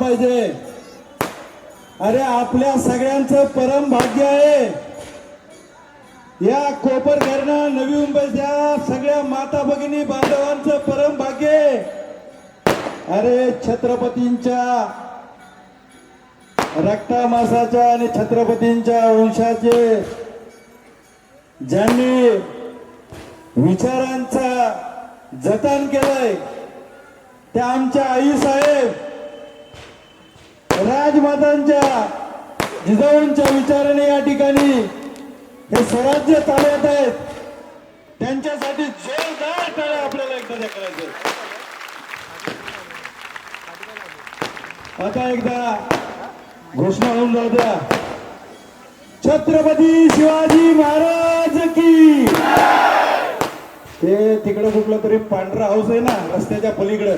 पाहिजे. अरे आपल्या सगळ्यांचं परम भाग्य आहे. या कोपरकरणं नवी मुंबईच्या सगळ्या माता भगिनी बांधवांचं परम भाग्य अरे छत्रपतींच्या रक्तामासाच्या आणि छत्रपतींच्या वंशाचे ज्यांनी विचारांचा जतन केलंय त्या आमच्या आई साहेब राजमातांच्या जिजाऊंच्या विचाराने या ठिकाणी हे स्वराज्य चालवत आहेत. त्यांच्यासाठी जोरदार टाळ्या आपल्याला एकदा करायचं. आता एकदा घोषणा होऊन जाऊ द्या. छत्रपती शिवाजी महाराज की. ते तिकडं कुठलं तरी पांढरा हाऊस आहे ना रस्त्याच्या पलीकडं.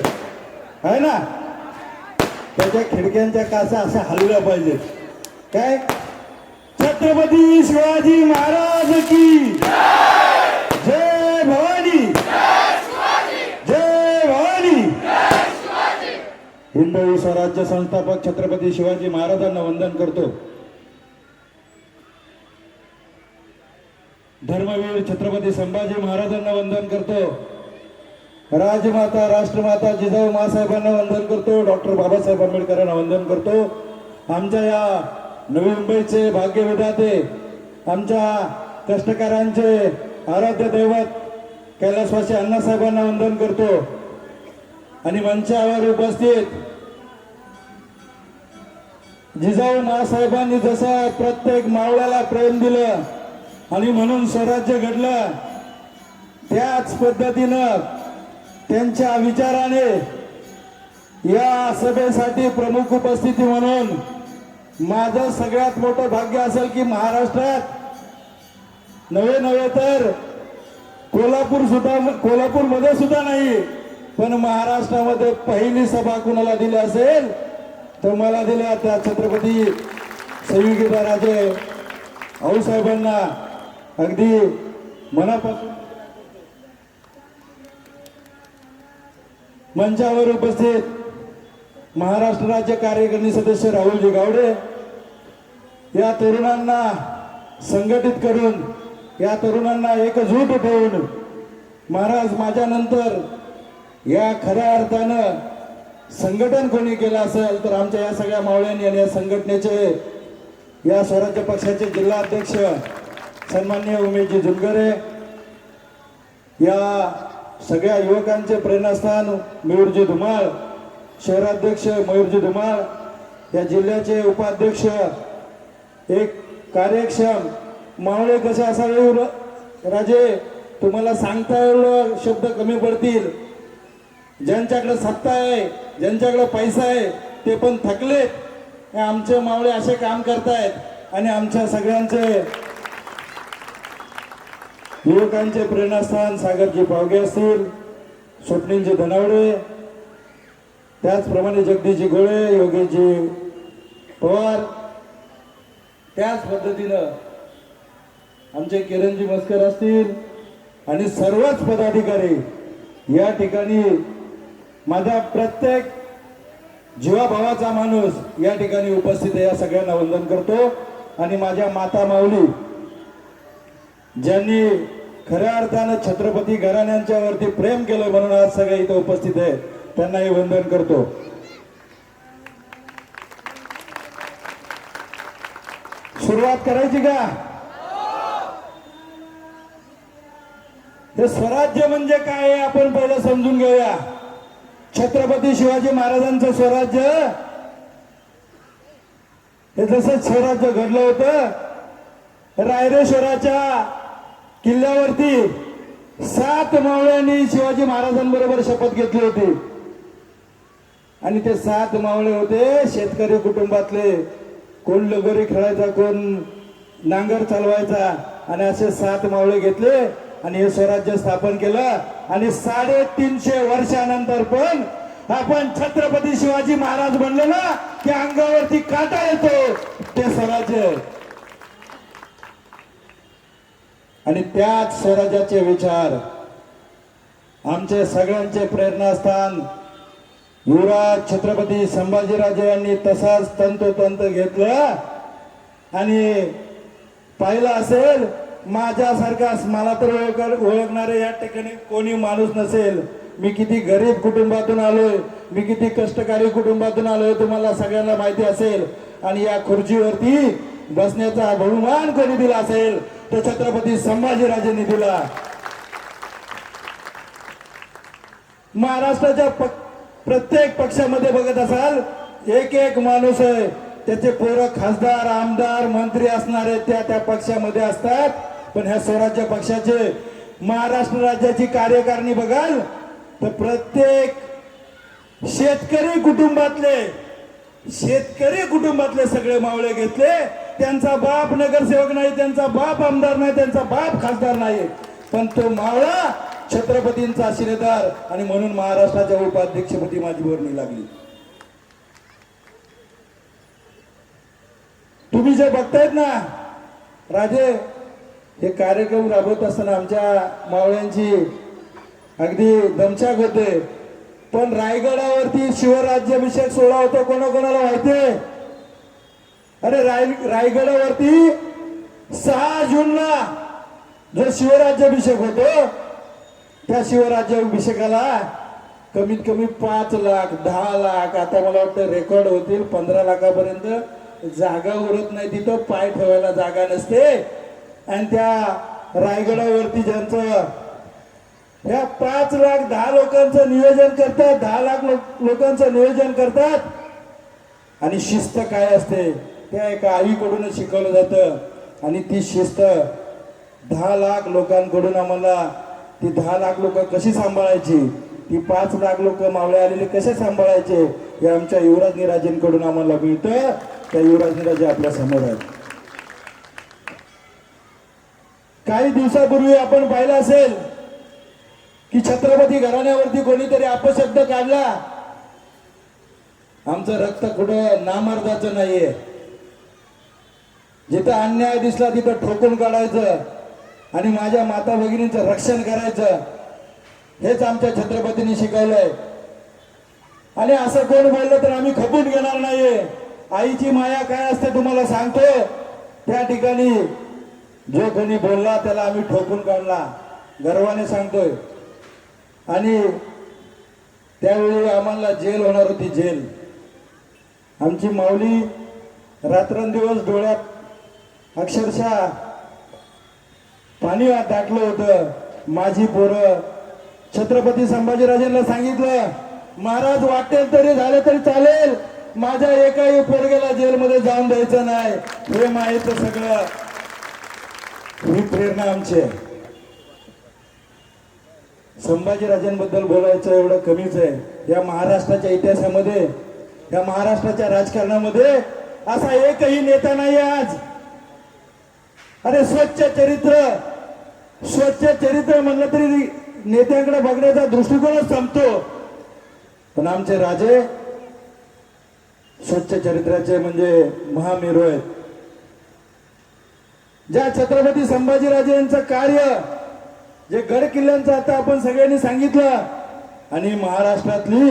आहे ना? त्याच्या खिडक्यांच्या कासा अशा हलव्या पाहिजेत. काय? छत्रपती शिवाजी महाराज की जय भवानी. जय भवानी. हिंदवी स्वराज्य संस्थापक छत्रपती शिवाजी महाराजांना वंदन करतो. धर्मवीर छत्रपती संभाजी महाराजांना वंदन करतो. राजमाता राष्ट्रमाता जिजाऊ मासाहेबांना वंदन करतो. डॉक्टर बाबासाहेब आंबेडकरांना वंदन करतो. आमच्या या नवी मुंबईचे भाग्यविधाते आमच्या कष्टकऱ्यांचे आराध्य दैवत कैलासवासी अण्णासाहेबांना वंदन करतो. आणि मंचावर उपस्थित जिजाऊ मासाहेबांनी जसं प्रत्येक मावळ्याला प्रेम दिलं आणि म्हणून स्वराज्य घडलं त्याच पद्धतीनं त्यांच्या विचाराने या सभेसाठी प्रमुख उपस्थिती म्हणून माझं सगळ्यात मोठं भाग्य असेल की महाराष्ट्रात नवे नवे तर कोल्हापूर सुद्धा कोल्हापूरमध्ये सुद्धा नाही पण महाराष्ट्रामध्ये पहिली सभा कुणाला दिली असेल तर मला दिल्या त्या छत्रपती संयुगिता राजे आऊसाहेबांना अगदी मनापासून मंचावर उपस्थित महाराष्ट्र राज्य कार्यकारिणी सदस्य राहुलजी गावडे. या तरुणांना संघटित करून या तरुणांना एकजूट ठेवून महाराज माझ्यानंतर या खऱ्या अर्थानं संघटन कोणी केलं असेल तर आमच्या या सगळ्या मावळ्यांनी आणि या संघटनेचे या स्वराज्य पक्षाचे जिल्हा अध्यक्ष सन्मान्य उमेशजी जुनगरे या सगळ्या युवकांचे प्रेरणास्थान मयूरजी धुमाळ शहराध्यक्ष मयूरजी धुमाळ या जिल्ह्याचे उपाध्यक्ष एक कार्यक्षम मावळे कसे असावे राजे तुम्हाला सांगता एवढं शब्द कमी पडतील. ज्यांच्याकडे सत्ता आहे ज्यांच्याकडे पैसा आहे ते पण थकलेत. आमचे मावळे असे काम करतायत आणि आमच्या सगळ्यांचे युवकांचे प्रेरणास्थान सागरजी पावगे असतील स्वप्नीलजी धनावडे त्याचप्रमाणे जगदीशजी गोळे योगेशजी पवार त्याच पद्धतीनं आमचे किरणजी मस्कर असतील आणि सर्वच पदाधिकारी या ठिकाणी माझा प्रत्येक जीवाभावाचा माणूस या ठिकाणी उपस्थित आहे या सगळ्यांना वंदन करतो. आणि माझ्या माता माऊली ज्यांनी खऱ्या अर्थानं छत्रपती घराण्यांच्या वरती प्रेम केलं म्हणून आज सगळे इथं उपस्थित आहे त्यांनाही वंदन करतो. सुरुवात करायची का? हे स्वराज्य म्हणजे काय आपण पहिलं समजून घेऊया. छत्रपती शिवाजी महाराजांचं स्वराज्य हे जसं स्वराज्य घडलं होतं रायरेश्वराच्या किल्ल्यावरती सात मावळ्यांनी शिवाजी महाराजांबरोबर शपथ घेतली होती. आणि ते सात मावळे होते शेतकरी कुटुंबातले. कोण लगोरी खेळायचा कोण नांगर चालवायचा आणि असे सात मावळे घेतले आणि हे स्वराज्य स्थापन केलं आणि साडेतीनशे वर्षानंतर पण आपण छत्रपती शिवाजी महाराज बनलो ना की अंगावरती काटा येतो ते स्वराज्य आहे. आणि त्याच स्वराज्याचे विचार आमचे सगळ्यांचे प्रेरणास्थान युवराज छत्रपती संभाजीराजे यांनी तसाच तंतोतंत घेतलं. आणि पाहिलं असेल माझ्यासारखाच मला तर ओळख ओळखणारे या ठिकाणी कोणी माणूस नसेल. मी किती गरीब कुटुंबातून आलोय मी किती कष्टकारी कुटुंबातून आलोय तुम्हाला सगळ्यांना माहिती असेल. आणि या खुर्चीवरती बसण्याचा बहुमान कोणी दिला असेल तर छत्रपती संभाजीराजेंनी दिला महाराष्ट्राच्या पक- प्रत्येक पक्षामध्ये बघत असाल एक एक माणूस आहे. त्याचे पोरं खासदार आमदार मंत्री असणारे त्या त्या पक्षामध्ये असतात. पण ह्या स्वराज्य पक्षाचे महाराष्ट्र राज्याची कार्यकारिणी बघाल तर प्रत्येक शेतकरी कुटुंबातले शेतकरी कुटुंबातले सगळे मावळे घेतले त्यांचा बाप नगरसेवक नाही त्यांचा बाप आमदार नाही त्यांचा बाप खासदार नाही. पण तो मावळा छत्रपतींचा शिलेदार आणि म्हणून महाराष्ट्राच्या उपाध्यक्षपदी माझी वर्णी लागली. तुम्ही जे बघतायत ना राजे हे कार्यक्रम राबवत असताना आमच्या मावळ्यांची अगदी दमछाक होते. पण रायगडावरती शिवराज्याभिषेक सोहळा होता कोणाकोणाला माहितीये? अरे राय रायगडावरती सहा जूनला जो शिवराज्याभिषेक होतो त्या शिवराज्याभिषेकाला कमीत कमी पाच लाख दहा लाख आता मला वाटतं रेकॉर्ड होतील पंधरा लाखापर्यंत जागा उरत नाही तिथं पाय ठेवायला जागा नसते. आणि त्या रायगडावरती ज्यांचं ह्या पाच लाख दहा लोकांचं नियोजन करतात दहा लाख लोक- लोकांचं नियोजन करतात. आणि शिस्त काय असते? त्या एका आईकडूनच शिकवलं जातं. आणि ती शिस्त दहा लाख लोकांकडून आम्हाला ती दहा लाख लोक कशी सांभाळायची? ती पाच लाख लोक मावळे आलेले कसे सांभाळायचे? हे आमच्या युवराज निराजेंकडून आम्हाला मिळतं. त्या युवराज निराजे आपल्यासमोर आहेत. काही दिवसापूर्वी आपण पाहिलं असेल की छत्रपती घराण्यावरती कोणीतरी अपशब्द काढला. आमचं रक्त कुठं नामर्दाचं नाहीये. जिथं अन्याय दिसला तिथं ठोकून काढायचं आणि माझ्या माता भगिनींचं रक्षण करायचं हेच आमच्या छत्रपतींनी शिकवलंय आणि असं कोण बोललं तर आम्ही खपून घेणार नाहीये. आईची माया काय असते तुम्हाला सांगतो. त्या ठिकाणी जो कोणी बोलला त्याला आम्ही ठोकून काढला. गर्वाने सांगतोय. आणि त्यावेळी आम्हाला जेल होणार होती जेल. आमची माऊली रात्रंदिवस डोळ्यात अक्षरशः पाणी दाटलं होतं. माझी पोरं छत्रपती संभाजीराजेंना सांगितलं महाराज वाटेल तरी झालं तरी चालेल. माझ्या एकाही पोरगेला जेलमध्ये जाऊन द्यायचं नाही. हे माहीत सगळं. ही प्रेरणा आमची आहे. संभाजीराजांबद्दल बोलायचं एवढं कमीच आहे. या महाराष्ट्राच्या इतिहासामध्ये या महाराष्ट्राच्या राजकारणामध्ये असा एकही नेता नाही आज. अरे स्वच्छ चरित्र स्वच्छ चरित्र म्हणलं तरी नेत्यांकडे बघण्याचा दृष्टिकोनच संपतो. पण आमचे राजे स्वच्छ चरित्राचे म्हणजे महामेरू आहेत. ज्या छत्रपती संभाजीराजे यांचं कार्य जे गड किल्ल्यांचं आता आपण सगळ्यांनी सांगितलं आणि महाराष्ट्रातली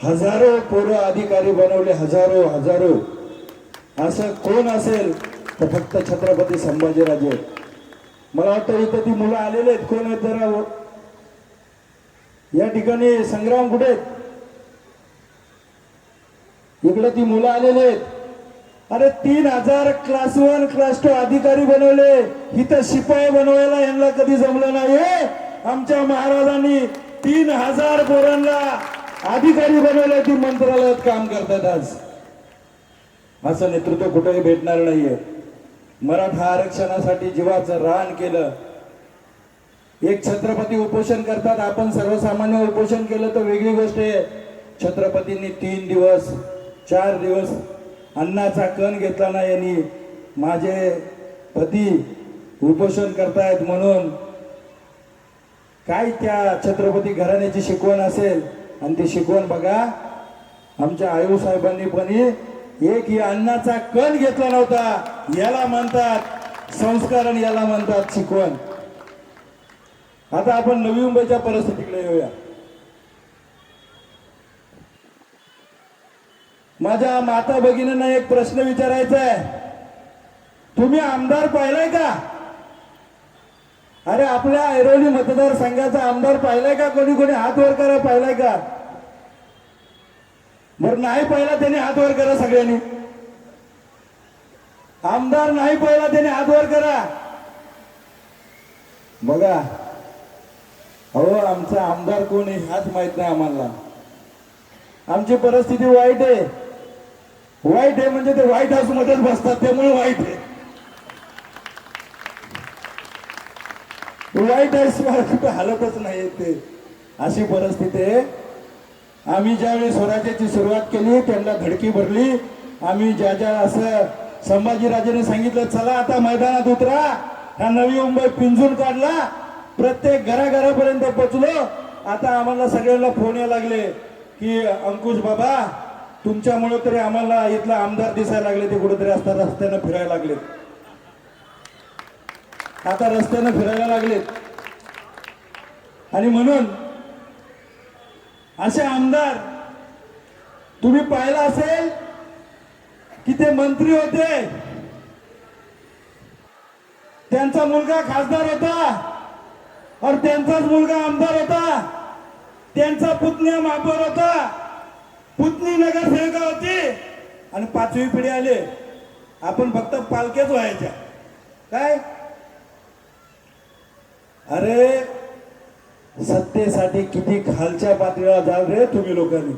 हजारो पोरं अधिकारी बनवले हजारो हजारो. असं कोण असेल तर फक्त छत्रपती संभाजीराजे. मला वाटतं इथं ती मुलं आलेले आहेत. कोण आहेत जरा या ठिकाणी संग्राम कुठे आहेत? इकडे ती मुलं आलेले आहेत. अरे तीन हजार क्लास वन क्लास टू अधिकारी बनवले. इथं शिपाई बनवायला यांना कधी जमलं नाही आमच्या महाराजांनी तीन हजार पोरांना अधिकारी बनवले. ती मंत्रालयात काम करतात आज. असं नेतृत्व कुठेही भेटणार नाहीये. मराठा आरक्षणासाठी जीवाचं रान केलं. एक छत्रपती उपोषण करतात आपण सर्वसामान्य उपोषण केलं तर वेगळी गोष्ट आहे. छत्रपतींनी तीन दिवस चार दिवस अन्नाचा कण घेतला नाही यांनी. माझे पती उपोषण करतायत म्हणून. काय त्या छत्रपती घराण्याची शिकवण असेल? आणि ती शिकवण बघा आमच्या आयुसाहेबांनी पण एक अन्नाचा कण घेतला नव्हता. याला म्हणतात संस्कार आणि याला म्हणतात शिकवण आता आपण नवी मुंबईच्या परिस्थितीकडे येऊया. माझ्या माता भगिनींना एक प्रश्न विचारायचा आहे तुम्ही आमदार पाहिलाय का? अरे आपल्या ऐरोली मतदारसंघाचा आमदार पाहिलाय का? कोणी कोणी हात वर करा पाहिलाय का? बरं नाही पाहिला त्याने हात वर करा सगळ्यांनी. आमदार नाही पाहिला त्याने हात वर करा. बघा अहो आमचा आमदार कोण आहे हाच माहीत नाही आम्हाला. आमची परिस्थिती वाईट आहे. वाईट आहे म्हणजे ते व्हाईट हाऊस मध्येच बसतात त्यामुळे वाईट आहे. वाईट हाऊस कुठे हलतच नाही ते. अशी परिस्थिती आहे. आम्ही ज्यावेळी स्वराज्याची सुरुवात केली त्यांना धडकी भरली. आम्ही ज्या ज्या असं संभाजीराजेने सांगितलं चला आता मैदानात उतरा. हा नवी मुंबई पिंजून काढला. प्रत्येक घराघरापर्यंत पोचलो. आता आम्हाला सगळ्यांना फोन यायला लागले की अंकुश बाबा तुमच्यामुळे तरी आम्हाला इथला आमदार दिसायला लागले ते कुठेतरी असतात रस्त्यानं फिरायला लागलेत. आता रस्त्यानं फिरायला लागलेत. आणि म्हणून असे आमदार तुम्ही पाहिला असेल की ते मंत्री होते. त्यांचा मुलगा खासदार होता और त्यांचाच मुलगा आमदार होता. त्यांचा पुतण्या महापौर होता. पुतणी नगरसेविका होती. आणि पाचवी पिढी आले. आपण फक्त पालख्याच व्हायच्या. काय? अरे सत्तेसाठी किती खालच्या पातळीला जाल रे तुम्ही लोकांनी?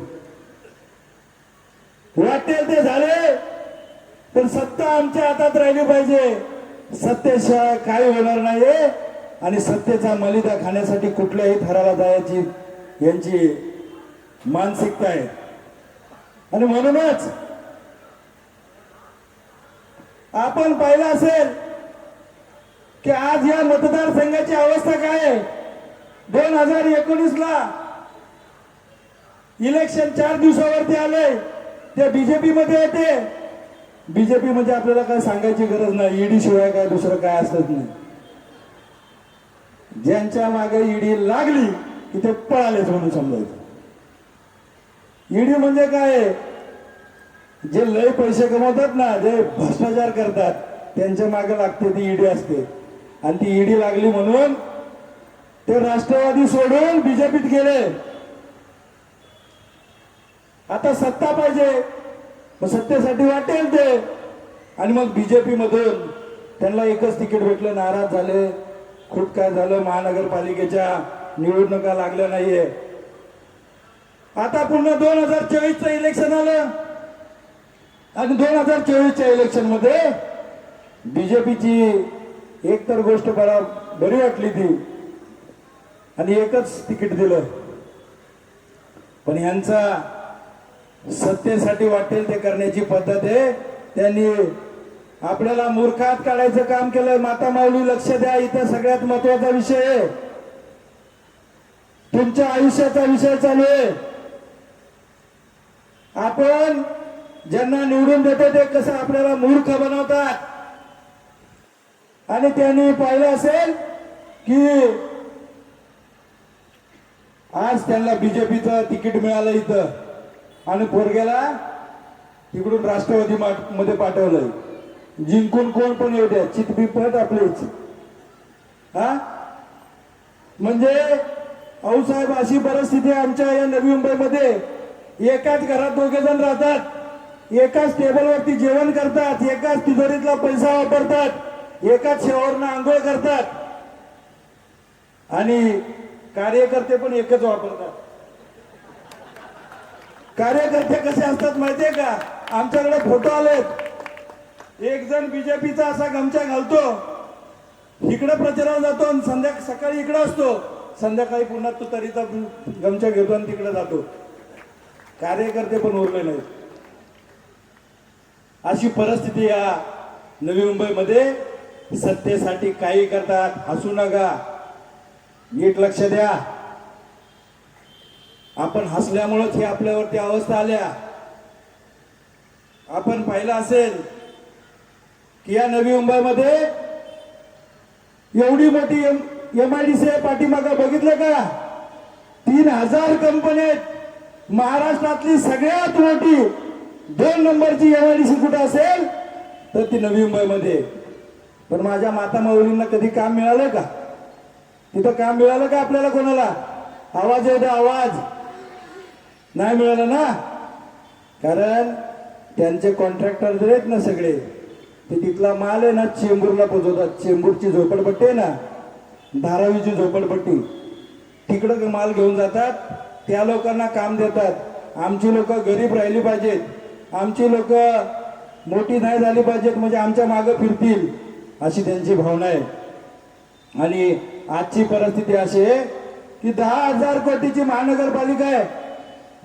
वाटेल ते झाले पण सत्ता आमच्या हातात राहिली पाहिजे. सत्तेशिवाय काही होणार नाहीये. आणि सत्तेचा मलिदा खाण्यासाठी कुठल्याही थराला जायची यांची मानसिकता आहे. आणि म्हणूनच आपण पाहिलं असेल की आज या मतदारसंघाची अवस्था काय आहे? दोन हजार एकोणीस ला इलेक्शन चार दिवसावरती आले. ते बीजेपी मध्ये येते बीजेपी म्हणजे आपल्याला काय सांगायची गरज नाही. ईडी शिवाय काय दुसरं काय असत नाही. ज्यांच्या मागे ईडी लागली की ते पळालेच म्हणून समजायचं. ईडी म्हणजे काय? जे लय पैसे कमवतात ना जे भ्रष्टाचार करतात त्यांच्या मागे लागते ती ईडी असते. आणि ती ईडी लागली म्हणून ते राष्ट्रवादी सोडून बीजेपीत गेले. आता सत्ता पाहिजे. मग सत्तेसाठी वाटेल ते. आणि मग बीजेपी मधून त्यांना एकच तिकीट भेटलं नाराज झाले. खूप काय झालं महानगरपालिकेच्या निवडणुका लागल्या नाहीये. आता पुन्हा दोन हजार चोवीसचं इलेक्शन आलं. आणि दोन हजार चोवीसच्या इलेक्शनमध्ये बीजेपीची एक तर गोष्ट मला बरी वाटली ती. आणि एकच तिकीट दिलं. पण यांचा सत्तेसाठी वाटेल ते करण्याची पद्धत आहे. त्यांनी आपल्याला मूर्खात काढायचं काम केलं माता माऊली लक्ष द्या. इथं सगळ्यात महत्त्वाचा विषय आहे. तुमच्या आयुष्याचा विषय चालू आहे. आपण ज्यांना निवडून देतो ते कसं आपल्याला मूर्ख बनवतात? आणि त्यांनी पाहिलं असेल की आज त्यांना बीजेपीचं तिकीट मिळालं इथं. आणि पोरग्याला तिकडून राष्ट्रवादी मध्ये पाठवलंय. जिंकून कोण पण येऊ द्या. चितबिपट आपलीच. हा? म्हणजे साहेब अशी परिस्थिती आमच्या या नवी मुंबईमध्ये एकाच घरात दोघे जण राहतात. एकाच टेबलवरती जेवण करतात. एकाच तिजोरीतला पैसा वापरतात. एकाच शेवावरनं आंघोळ करतात. आणि कार्यकर्ते पण एकच वापरतात. कार्यकर्ते कसे असतात माहितीये का? आमच्याकडे फोटो आलेत. एक जण बीजेपीचा असा गमछा घालतो. इकडे प्रचाराला जातो आणि संध्या सकाळी इकडे असतो. संध्याकाळी पुन्हा तुतारीचा गमछा घेतो आणि तिकडे जातो. कार्यकर्ते पण उरले नाहीत. अशी परिस्थिती या नवी मुंबईमध्ये. सत्तेसाठी काही करतात. हसू नका. नीट लक्ष द्या. आपण हसल्यामुळेच हे आपल्यावरती अवस्था आल्या. आपण पाहिलं असेल की या नवी मुंबईमध्ये एवढी मोठी एम आय डी सी पाठीमागा बघितलं का? तीन हजार कंपनी आहेत. महाराष्ट्रातली सगळ्यात मोठी दोन नंबरची एम आय डी सी कुठं असेल? तर ती नवी मुंबईमध्ये. पण माझ्या माता माऊलींना कधी काम मिळालं का? तिथं काम मिळालं का आपल्याला कोणाला? आवाज येऊ द्या आवाज. नाही मिळालं ना? कारण त्यांचे कॉन्ट्रॅक्टर जे आहेत ना सगळे. ते तिथला माल आहे ना चेंबूरला पोचवतात. चेंबूरची झोपडपट्टी आहे ना धारावीची झोपडपट्टी. तिकडं माल घेऊन जातात त्या लोकांना काम देतात. आमची लोक गरीब राहिली पाहिजेत. आमची लोक मोठी नाही झाली पाहिजेत म्हणजे आमच्या मागं फिरतील अशी त्यांची भावना आहे. आणि आजची परिस्थिती अशी आहे की दहा हजार कोटीची महानगरपालिका आहे.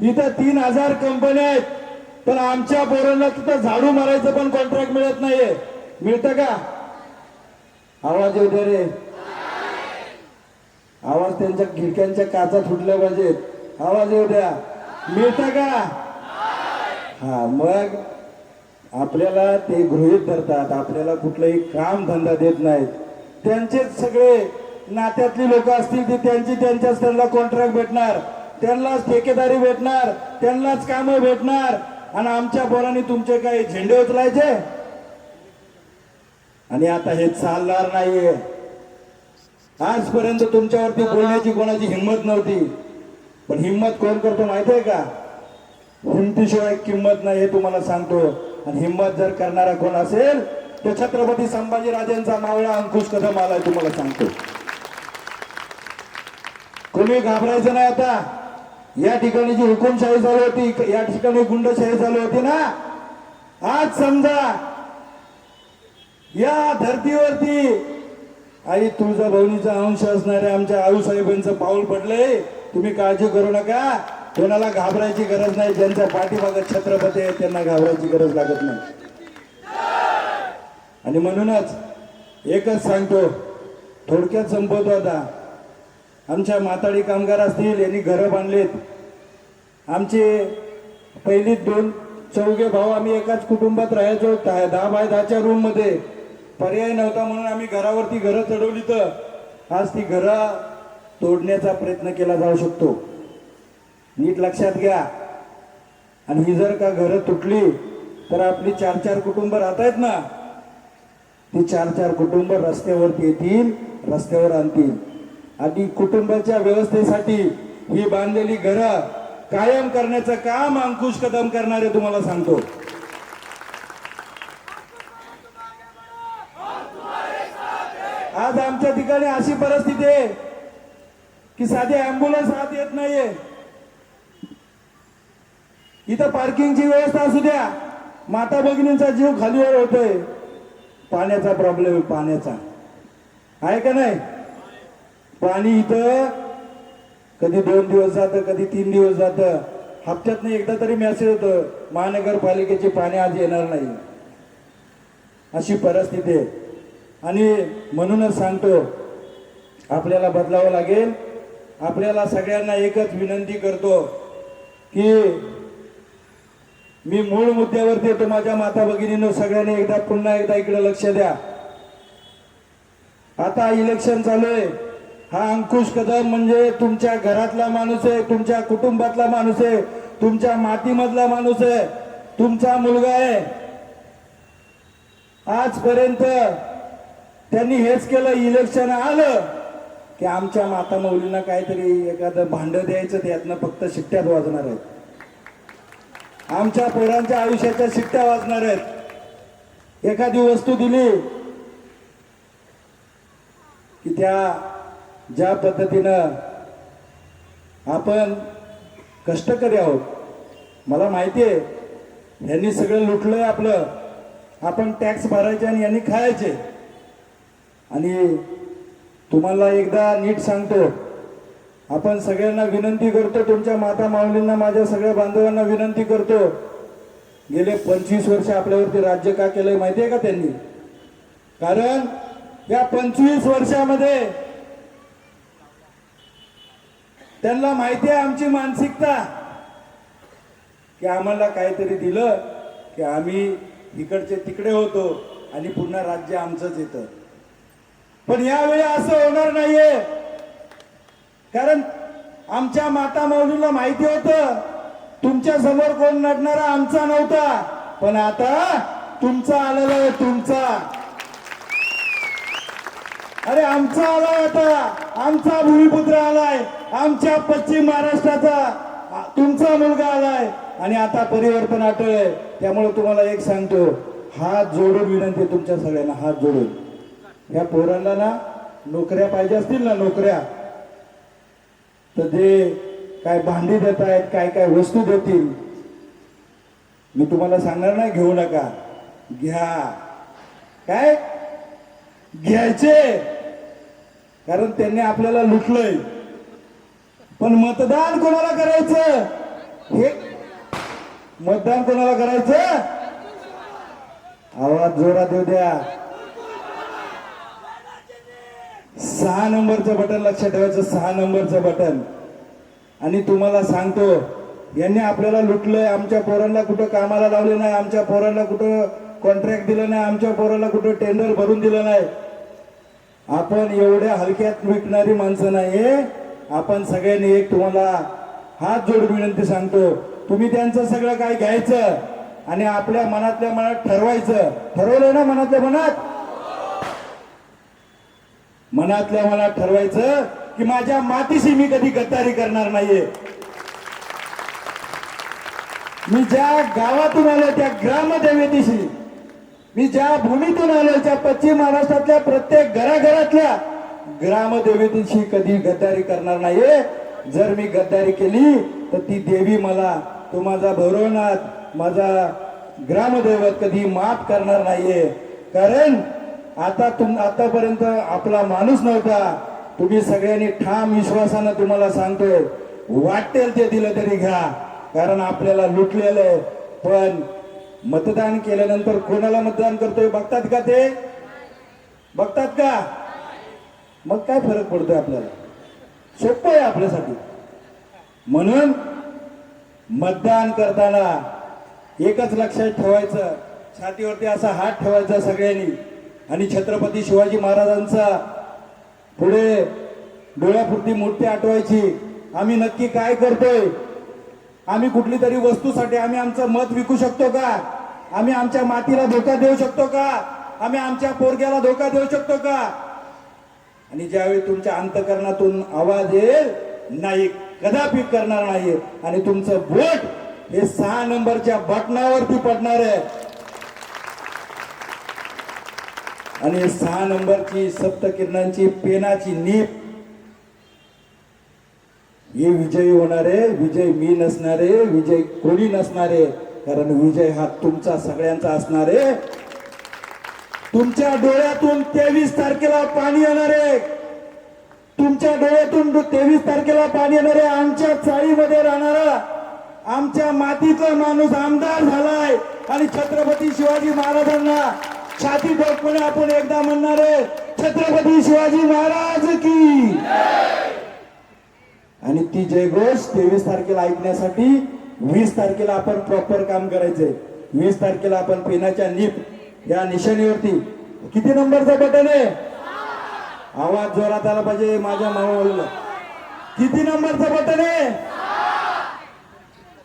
इथं तीन हजार कंपन्या आहेत. पण आमच्या पोरांना तिथं झाडू मारायचं पण कॉन्ट्रॅक्ट मिळत नाहीये. मिळतं का? आवाज येऊ दे रे. आवाज त्यांच्या खिडक्यांच्या काचा फुटल्या पाहिजेत. आवाज येऊ द्या. मिळतं का? हा मग आपल्याला ते गृहित धरतात. आपल्याला कुठलंही काम धंदा देत नाहीत. त्यांचेच सगळे नात्यातली लोक असतील ती त्यांची त्यांच्याच त्यांना कॉन्ट्रॅक्ट भेटणार. त्यांनाच ठेकेदारी भेटणार. त्यांनाच कामं भेटणार. आणि आमच्या पोरांनी तुमचे काही झेंडे उचलायचे? आणि आता हे चालणार नाहीये. आजपर्यंत तुमच्यावरती बोलण्याची कोणाची हिंमत नव्हती. पण हिंमत कोण करतो माहिती आहे का? हिमतीशिवाय किंमत नाही हे तुम्हाला सांगतो. आणि हिंमत जर करणारा कोण असेल तर छत्रपती संभाजीराजेंचा मावळा अंकुश कदम आलाय तुम्हाला सांगतो. कोणी घाबरायचं नाही आता. या ठिकाणी जी हुकुमशाही चालू होती या ठिकाणी गुंडशाही चालू होती ना? आज समजा या धर्तीवरती आई तुळजा भवनीचा अंश असणाऱ्या आमच्या आऊसाहेबांचं पाऊल पडलंय तुम्ही काळजी करू नका. कोणाला घाबरायची गरज नाही. ज्यांच्या पाठीभागात छत्रपती आहे त्यांना घाबरायची गरज लागत नाही. आणि म्हणूनच एकच सांगतो थोडक्यात संपवतो आता. आमच्या माताडी कामगार असतील यांनी घरं बांधलेत. आमचे पहिली दोन चौघे भाऊ आम्ही एकाच कुटुंबात राहायचो दहा दहा बाय दहाच्या रूममध्ये पर्याय नव्हता म्हणून आम्ही घरावरती घरं चढवली तर आज ती घरं तोडण्याचा प्रयत्न केला जाऊ शकतो. नीट लक्षात घ्या. आणि ही जर का घरं तुटली तर आपली चार चार कुटुंब राहत आहेत ना? ती चार चार कुटुंब रस्त्यावरती येतील रस्त्यावर आणतील. आणि कुटुंबाच्या व्यवस्थेसाठी ही बांधलेली घरं कायम करण्याचं काम अंकुश कदम करणारे तुम्हाला सांगतो. आज आमच्या ठिकाणी अशी परिस्थिती आहे की साधे अँब्युलन्स हात येत नाहीये. इथं पार्किंगची व्यवस्था असू द्या. माता भगिनींचा जीव खालीवर होतोय. पाण्याचा प्रॉब्लेम आहे पाण्याचा. आहे का नाही? पाणी इथं कधी दोन दिवस जातं कधी तीन दिवस जातं. हप्त्यातनं एकदा तरी मेसेज होतं महानगरपालिकेचे पाणी आज येणार नाही. अशी परिस्थिती आहे. आणि म्हणूनच सांगतो आपल्याला बदलावं लागेल. आपल्याला सगळ्यांना एकच विनंती करतो की मी मूळ मुद्द्यावरती येतो माझ्या माता भगिनीनं सगळ्यांनी एकदा पुन्हा एकदा इकडे लक्ष द्या. आता इलेक्शन चालू आहे. हा अंकुश कदम म्हणजे तुमच्या घरातला माणूस आहे तुमच्या कुटुंबातला माणूस आहे तुमच्या मातीमधला माणूस आहे तुमचा मुलगा आहे. आजपर्यंत त्यांनी हेच केलं इलेक्शन आलं की आमच्या माता मौलींना काहीतरी एखादं भांड द्यायचं त्यातनं फक्त शिट्ट्यात वाजणार आहेत. आमच्या पोरांच्या आयुष्याच्या शिट्ट्या वाजणार आहेत. एखादी वस्तू दिली की त्या ज्या पद्धतीनं आपण कष्टकरी आहोत मला माहिती आहे यांनी सगळं लुटलंय आपलं. आपण टॅक्स भरायचे आणि यांनी खायचे. आणि तुम्हाला एकदा नीट सांगतो आपण सगळ्यांना विनंती करतो तुमच्या माता माऊलींना माझ्या सगळ्या बांधवांना विनंती करतो. गेले पंचवीस वर्ष आपल्यावरती राज्य का केलंय माहिती आहे का त्यांनी? कारण या पंचवीस वर्षामध्ये त्यांना माहिती आहे आमची मानसिकता. की आम्हाला काहीतरी दिलं की आम्ही इकडचे तिकडे होतो आणि पुन्हा राज्य आमचंच येतं. पण यावेळी असं होणार नाहीये. कारण आमच्या माता माऊलीला माहिती होतं तुमच्यासमोर कोण नटणारा आमचा नव्हता. पण आता तुमचा आलेला आहे तुमचा. अरे आमचा आलाय आता. आमचा भूमिपुत्र आलाय. आमच्या पश्चिम महाराष्ट्राचा तुमचा मुलगा आलाय. आणि आता परिवर्तन आटळय त्यामुळे तुम्हाला एक सांगतो हात जोडून विनंती तुमच्या सगळ्यांना हात जोडून. या पोरांना ना नोकऱ्या पाहिजे असतील ना नोकऱ्या तर जे काय भांडी देत आहेत काय काय वस्तू देतील मी तुम्हाला सांगणार नाही घेऊ नका. घ्या. काय? घ्यायचे. कारण त्यांनी आपल्याला लुटलंय. पण मतदान कोणाला करायचं? हे मतदान कोणाला करायचं? आवाज जोरात येऊ द्या. सहा नंबरचं बटन लक्षात ठेवायचं सहा नंबरचं बटन. आणि तुम्हाला सांगतो यांनी आपल्याला लुटलंय आमच्या पोरांना कुठं कामाला लावले नाही आमच्या पोरांना कुठं कॉन्ट्रॅक्ट दिलं नाही आमच्या पोरांना कुठं टेंडर भरून दिलं नाही. आपण एवढ्या हलक्यात विकणारी माणसं नाहीये. आपण सगळ्यांनी एक तुम्हाला हात जोडून विनंती सांगतो तुम्ही त्यांचं सगळं काय घ्यायचं आणि आपल्या मनातल्या मनात ठरवायचं. ठरवलंय ना मनातल्या मनात? मनातल्या मनात ठरवायचं की माझ्या मातीशी मी कधी गद्दारी करणार नाहीये. मी ज्या गावातून आलो त्या ग्रामदेवतेशी मी ज्या भूमीतून आलो त्या पश्चिम महाराष्ट्रातल्या प्रत्येक घराघरातल्या ग्रामदेवतेशी कधी गद्दारी करणार नाहीये. जर मी गद्दारी केली तर ती देवी मला तो माझा भैरवनाथ माझा ग्रामदैवत कधी माफ करणार नाहीये. कारण आता तुम आतापर्यंत आपला माणूस नव्हता. तुम्ही सगळ्यांनी ठाम विश्वासानं तुम्हाला सांगतोय. वाटेल ते दिलं तरी घ्या. कारण आपल्याला लुटलेलं आहे. पण मतदान केल्यानंतर कोणाला मतदान करतोय? बघतात का ते? बघतात का? मग काय फरक पडतोय आपल्याला? सोपं आहे आपल्यासाठी. म्हणून मतदान करताना एकच लक्षात ठेवायचं छातीवरती असा हात ठेवायचा सगळ्यांनी. आणि छत्रपती शिवाजी महाराजांचा पुढे डोळ्यापुरती मूर्ती आठवायची. आम्ही नक्की काय करतोय? आम्ही कुठली तरी वस्तूसाठी आम्ही आमचं मत विकू शकतो का? आम्ही आमच्या मातीला धोका देऊ शकतो का? आम्ही आमच्या पोरग्याला धोका देऊ शकतो का? आणि ज्यावेळी तुमच्या अंतकरणातून आवाज येईल नाही कदापि करणार नाही. आणि तुमचं बोट हे सहा नंबरच्या बटनावरती पडणार आहे. आणि सहा नंबरची सप्तकिरणांची पेनाची नीप. हे विजयी होणारे विजय मी नसणारे विजय कोणी नसणारे कारण विजय हा तुमचा सगळ्यांचा असणारे तुमच्या डोळ्यातून तेवीस तारखेला पाणी येणार आहे. तुमच्या डोळ्यातून तेवीस तारखेला पाणी येणार आहे आमच्या चाळीमध्ये राहणारा आमच्या मातीतला माणूस आमदार झालाय. आणि छत्रपती शिवाजी महाराजांना छाती ठोकपणे आपण एकदा म्हणणार आहे छत्रपती शिवाजी महाराज की. आणि ती जयघोष तेवीस तारखेला ऐकण्यासाठी वीस तारखेला आपण प्रॉपर काम करायचंय. वीस तारखेला आपण पेनाच्या नीप या निशाणीवरती. किती नंबरचा बटन आहे? आवाज जोरात आला पाहिजे माझ्या मामाला किती नंबरचा बटन आहे?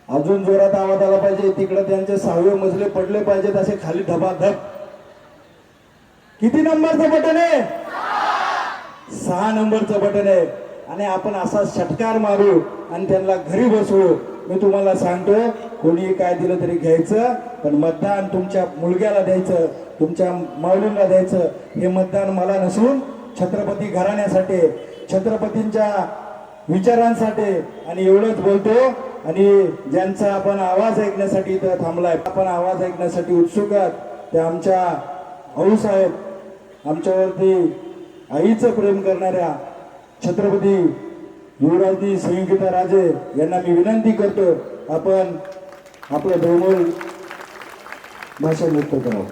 अजून जोरात आवाज आला पाहिजे तिकडे त्यांचे सहावे मजले पडले पाहिजेत असे खाली धबाधब. किती नंबरचं बटन आहे? सहा नंबरचं बटन आहे. आणि आपण असा षटकार मारू आणि त्यांना घरी बसवू. मी तुम्हाला सांगतो कोणी काय दिलं तरी घ्यायचं पण मतदान तुमच्या मुलग्याला द्यायचं तुमच्या माऊलींना द्यायचं हे मतदान मला नसून छत्रपती घराण्यासाठी छत्रपतींच्या विचारांसाठी आणि एवढंच बोलतो. आणि ज्यांचा आपण आवाज ऐकण्यासाठी इथं थांबलाय आपण आवाज ऐकण्यासाठी उत्सुक आहात ते आमच्या भाऊसाहेब आमच्यावरती आईचं प्रेम करणाऱ्या छत्रपती युवराजी संयुक्ता राजे यांना मी विनंती करतो आपण आपलं बहुमोल भाषण व्यक्त करावं.